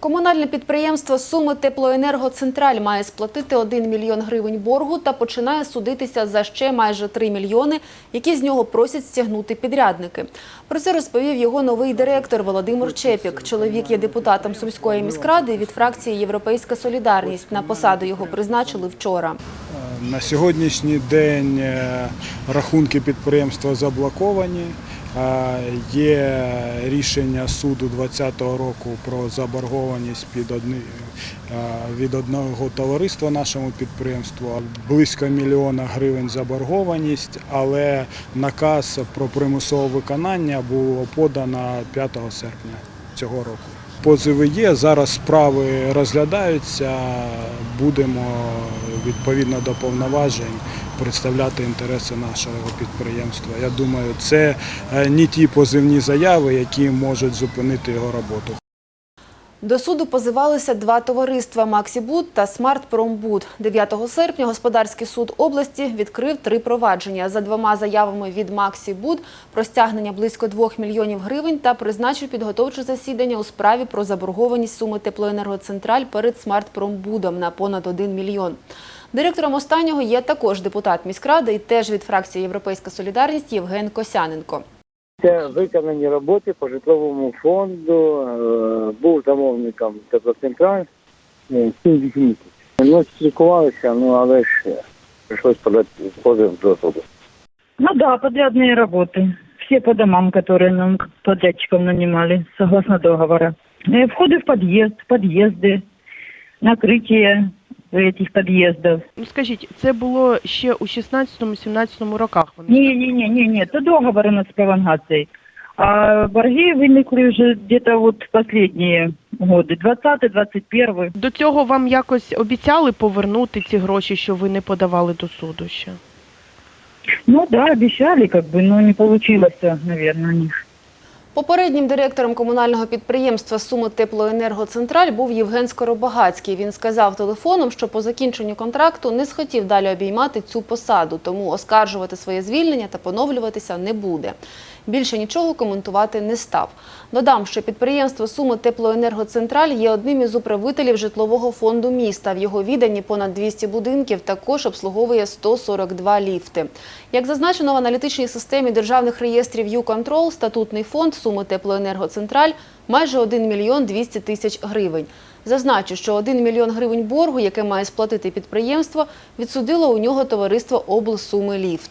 Комунальне підприємство Суми Теплоенергоцентраль має сплатити 1 мільйон гривень боргу та починає судитися за ще майже 3 мільйони, які з нього просять стягнути підрядники. Про це розповів його новий директор Володимир Чепік. Чоловік є депутатом Сумської міськради від фракції Європейська Солідарність. На посаду його призначили вчора. На сьогоднішній день е, рахунки підприємства заблоковані. Є рішення суду 2020 року про заборгованість під одни, е, від одного товариства нашому підприємству. Близько мільйона гривень заборгованість, але наказ про примусове виконання було подано 5 серпня цього року. Позови є, зараз справи розглядаються, будемо відповідно до повноважень представляти інтереси нашого підприємства. Я думаю, це е, не ті позивні заяви, які можуть зупинити його роботу. До суду позивалися два товариства «Максібуд» та «Смартпромбуд». 9 серпня господарський суд області відкрив три провадження за двома заявами від «Максібуд» про стягнення близько 2 мільйонів гривень та призначив підготовче засідання у справі про заборгованість суми теплоенергоцентраль перед «Смартпромбудом» на понад 1 мільйон. Директором останнього є також депутат міськради і теж від фракції «Європейська солідарність» Євген Косяненко. Це виконані роботи по житловому фонду, е, був замовником теплоцентраль е, 7 місяців. Ну, спілкувалися, ну але ж е, прийшлось подати позов до суду. Ну да, подрядные работы. Все по домам, которые нам подрядчиком нанимали, согласно договора. Э, Входы в подъезд, подъезды, накрытие этих подъездов. Ну скажіть, це було ще у 16-17 роках. Вони Не-не-не-не, это договор у нас с пролонгацией. А борги вынесли уже где-то вот последние годы, 20-21. до цього вам якось обіцяли повернути ці гроші, що ви не подавали до суду ще. Ну да, обещали как бы, но не получилось, наверное, у них. Попереднім директором комунального підприємства Суми Теплоенергоцентраль був Євген Скоробагацький. Він сказав телефоном, що по закінченню контракту не схотів далі обіймати цю посаду, тому оскаржувати своє звільнення та поновлюватися не буде. Більше нічого коментувати не став. Додам, що підприємство Суми Теплоенергоцентраль є одним із управителів житлового фонду міста. В його відданні понад 200 будинків також обслуговує 142 ліфти. Як зазначено в аналітичній системі державних реєстрів «Юконтрол», статутний фонд Суми Теплоенергоцентраль майже 1 мільйон 200 тисяч гривень. Зазначу, що 1 мільйон гривень боргу, яке має сплатити підприємство, відсудило у нього товариство «Облсуми Ліфт».